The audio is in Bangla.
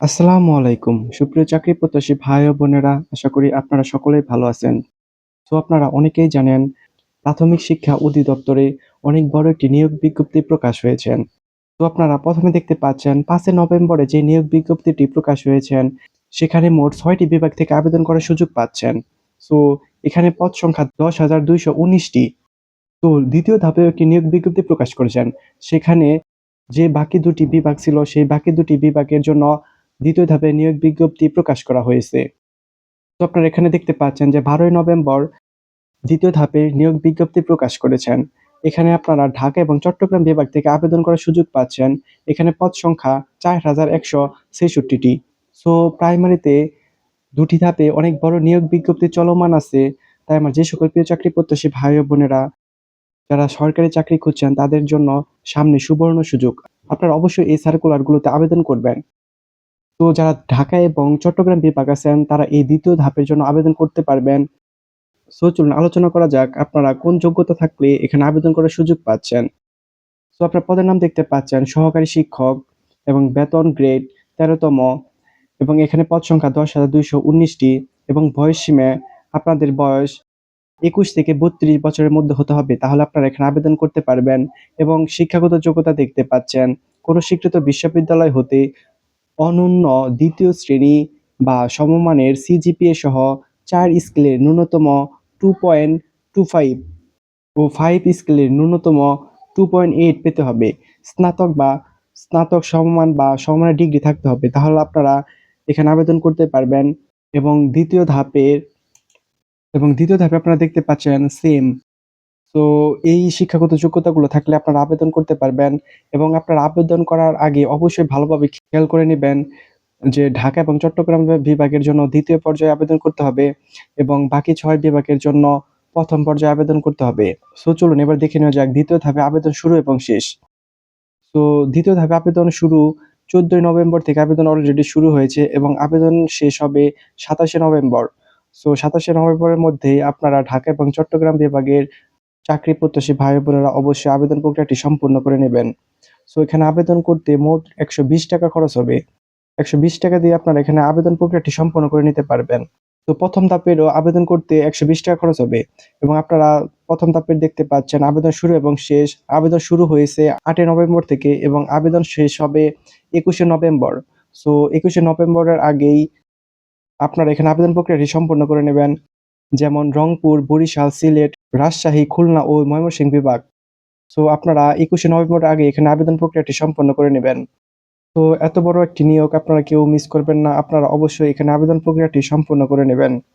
আসসালামু আলাইকুম। সুপ্রিয় চাকরি প্রত্যাশী ভাই ও বোনেরা, আশা করি আপনারা সকলেই ভালো আছেন। তো আপনারা অনেকেই জানেন, প্রাথমিক শিক্ষা অধিদপ্তরে অনেক বড় একটি নিয়োগ বিজ্ঞপ্তি প্রকাশ হয়েছেন। তো আপনারা প্রথমে দেখতে পাচ্ছেন ৫ই নভেম্বরে যে নিয়োগ বিজ্ঞপ্তিটি প্রকাশ হয়েছেন, সেখানে মোট ছয়টি বিভাগ থেকে আবেদন করার সুযোগ পাচ্ছেন। সো এখানে পদ সংখ্যা দশ ১০,২১৯ টি। তো দ্বিতীয় ধাপে একটি নিয়োগ বিজ্ঞপ্তি প্রকাশ করেছেন। সেখানে যে বাকি দুটি বিভাগ ছিল, সেই বাকি দুটি বিভাগের জন্য দ্বিতীয় ধাপে নিয়োগ বিজ্ঞপ্তি প্রকাশ করা হয়েছে। তো আপনারা এখানে দেখতে পাচ্ছেন যে ১২ই নভেম্বর দ্বিতীয় ধাপে নিয়োগ বিজ্ঞপ্তি প্রকাশ করেছেন। এখানে আপনারা ঢাকা এবং চট্টগ্রাম বিভাগ থেকে আবেদন করার সুযোগ পাচ্ছেন। এখানে পদ সংখ্যা ৪,১৬৬ টি। সো প্রাইমারিতে ২ টি ধাপে অনেক বড় নিয়োগ বিজ্ঞপ্তি চলমান আছে। তাই আমার যে সকল প্রিয় চাকরি প্রত্যাশী ভাই বোনেরা যারা সরকারি চাকরি খুঁজছেন তাদের জন্য সামনে সুবর্ণ সুযোগ। আপনারা অবশ্যই এই সার্কুলারগুলোতে আবেদন করবেন। তো যারা ঢাকা এবং চট্টগ্রাম বিভাগ আছেন, তারা এই দ্বিতীয় ধাপের জন্য আবেদন করতে পারবেন। সো চলুন আলোচনা করা যাক আপনারা কোন যোগ্যতা থাকলে এখানে আবেদন করার সুযোগ পাচ্ছেন। সো আপনার পদের নাম দেখতে পাচ্ছেন, সহকারী শিক্ষক এবং বেতন গ্রেড তেরোতম এবং এখানে পদ সংখ্যা দশ হাজার দুইশো উনিশটি এবং বয়স সীমা আপনাদের বয়স ২১ থেকে ৩২ বছরের মধ্যে হতে হবে। তাহলে আপনারা এখানে আবেদন করতে পারবেন এবং শিক্ষাগত যোগ্যতা দেখতে পাচ্ছেন কোন স্বীকৃত বিশ্ববিদ্যালয় হতে অনূন্য দ্বিতীয় শ্রেণি বা সমমানের সিজিপিএ সহ ৪ স্কেলের ন্যূনতম 2.25 ও ফাইভ স্কেলের ন্যূনতম 2.8 পেতে হবে। স্নাতক বা স্নাতক সমমান বা সমমানের ডিগ্রি থাকতে হবে। তাহলে আপনারা এখানে আবেদন করতে পারবেন এবং দ্বিতীয় ধাপের এবং দ্বিতীয় ধাপে আপনারা দেখতে পাচ্ছেন সেম। তো এই শিক্ষাগত যোগ্যতাগুলো থাকলে আপনারা আবেদন করতে পারবেন এবং আপনারা আবেদন করার আগে অবশ্যই ভালোভাবে খেয়াল করে নেবেন যে ঢাকা এবং চট্টগ্রাম বিভাগের জন্য দ্বিতীয় পর্যায়ে আবেদন করতে হবে এবং বাকি ছয় বিভাগের জন্য প্রথম পর্যায়ে আবেদন করতে হবে। সো চলুন এবার দেখে নেওয়া যাক দ্বিতীয় ধাপে আবেদন শুরু এবং শেষ। তো দ্বিতীয় ধাপে আবেদন শুরু ১৪ই নভেম্বর থেকে আবেদন অলরেডি শুরু হয়েছে এবং আবেদন শেষ হবে ২৭শে নভেম্বর। সো ২৭শে নভেম্বরের মধ্যে আপনারা ঢাকা এবং চট্টগ্রাম বিভাগের চাকরি প্রত্যাশী ভাই বোনেরা অবশ্যই আবেদন প্রক্রিয়াটি সম্পূর্ণ করে নেবেন। সো এখানে আবেদন করতে মোট ১২০ টাকা খরচ হবে। ১২০ টাকা দিয়ে আপনারা এখানে আবেদন প্রক্রিয়াটি সম্পন্ন করে নিতে পারবেন। তো প্রথম ধাপেরও আবেদন করতে ১২০ টাকা খরচ হবে এবং আপনারা প্রথম ধাপের দেখতে পাচ্ছেন আবেদন শুরু এবং শেষ। আবেদন শুরু হয়েছে আটই নভেম্বর থেকে এবং আবেদন শেষ হবে ২১শে নভেম্বর। সো ২১শে নভেম্বরের আগেই আপনারা এখানে আবেদন প্রক্রিয়াটি সম্পন্ন করে নেবেন। যেমন রংপুর, বরিশাল, সিলেট, রাজশাহী, খুলনা ও ময়মনসিংহ বিভাগ। সো আপনারা একুশে নভেম্বর আগে এখানে আবেদন প্রক্রিয়াটি সম্পন্ন করে নেবেন। তো এত বড় একটি নিয়োগ আপনারা কেউ মিস করবেন না। আপনারা অবশ্যই এখানে আবেদন প্রক্রিয়াটি সম্পূর্ণ করে নেবেন।